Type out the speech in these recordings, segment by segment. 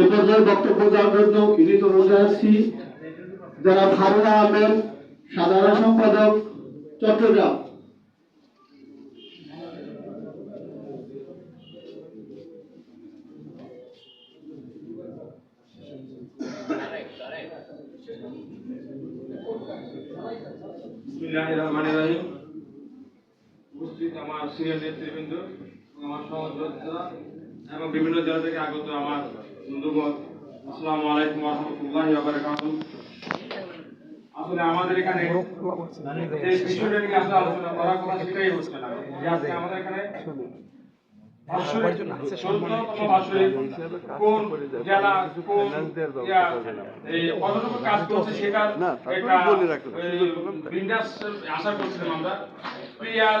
এ বক্তব্য দেওয়ার জন্য অনুরোধ আসছি। যারা ভারত আহমেদ সাধারণ সম্পাদক চট্টগ্রাম। আমার সিনিয়র নেতৃবৃন্দ আমার সহযোদ্ধা এবং বিভিন্ন জেলা থেকে আগত আমার বন্ধুগণ আসসালামু আলাইকুম রাহমাতুল্লাহি আসলে আমাদের এখানে যে বিষয়টা নিয়ে আসলে আলোচনা করার কথা সেটাই হচ্ছে না। আজকে আমাদের এখানে এই আশা করছিলাম আমরা। প্রিয়ার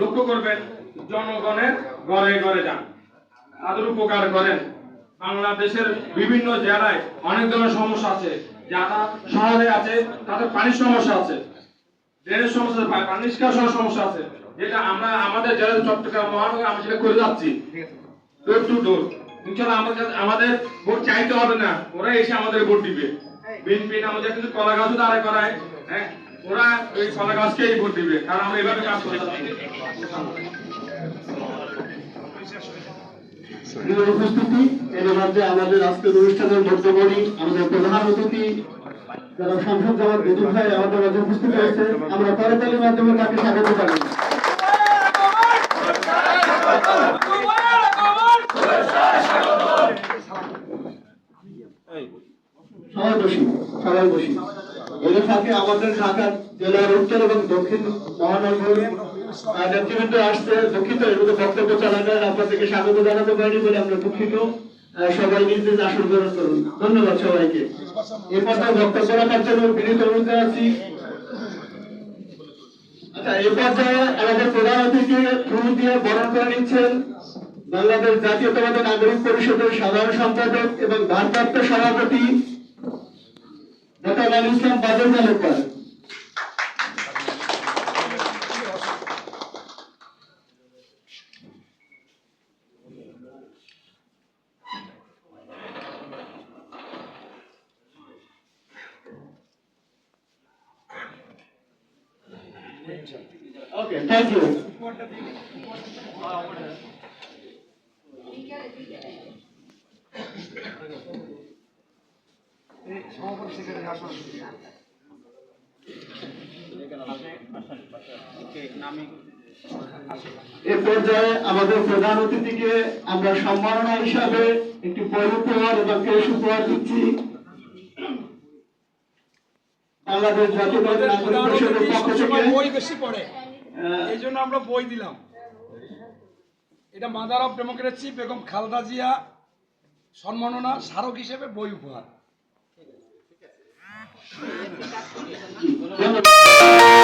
লক্ষ্য করবেন জনগণের ঘরে ঘরে যান। তাদের উপকার করেন। বাংলাদেশের বিভিন্ন জেলায় অনেক ধরনের সমস্যা আছে। যারা শহরে আছে তাদের পানির সমস্যা আছে। ড্রেনের সমস্যা পানি নিষ্কাশনের সমস্যা আছে। যেটা আমরা আমাদের জেলা চট্টগ্রাম মহানগর আমরা সেটা করে যাচ্ছি। ডোর টু ডোর ইনশাল্লাহ আমাদের আমাদের ভোট চাইতে হবে না। ওরা এসে আমাদের ভোট দিবে। বিএনপি আমাদের কিন্তু কলা গাছও দাঁড়ায় করায়। হ্যাঁ? ওরা ওই কলা গাছকেই ভোট দিবে, কারণ আমরা এভাবে কাজ করে। উপস্থিতি এর মধ্যে আমাদের আজকের অনুষ্ঠানের মধ্যবর্তী আমাদের প্রধান অতিথি যারা সংসদ জামাত বেদুল ভাই, আমাদের মাঝে উপস্থিত হয়েছে আমরা করতালির মাধ্যমে তাকে স্বাগত জানাই। সবাই বসি সবাই বসি। এর ফাঁকে আমাদের ঢাকা জেলার উত্তর এবং দক্ষিণ নেতৃবৃন্দ আসছে। দুঃখিত মধ্যে বক্তব্য চলাকালীন আপনাদেরকে স্বাগত জানাতে পারিনি বলে আমরা দুঃখিত। সবাই নিজ নিজ আসন গ্রহণ করুন। ধন্যবাদ সবাইকে। পর্যায়ে বক্তব্য রাখার জন্য বিনীত আচ্ছা পর্যায়ে আমাদের প্রধান অতিথি ফুল দিয়ে বরণ করে নিচ্ছেন বাংলাদেশ জাতীয়তাবাদী নাগরিক পরিষদের সাধারণ সম্পাদক এবং ভারপ্রাপ্ত সভাপতি डॉक्टर वैल्यू इस्लाम पाटणच्या लोकपाल ओके थैंक यू এ পর্যায়ে আমাদের প্রধান অতিথিকে আমরা সম্মাননা হিসাবে একটি বই উপহার এবং কেশ উপহার দিচ্ছি। বাংলাদেশ জাতীয়তাবাদী নাগরিক পরিষদের পক্ষ থেকে বই বেশি পড়ে। এই জন্য আমরা বই দিলাম। এটা mother of democracy Begum Khaleda Zia সম্মাননা স্মারক হিসেবে বই উপহার। ধন্যবাদ।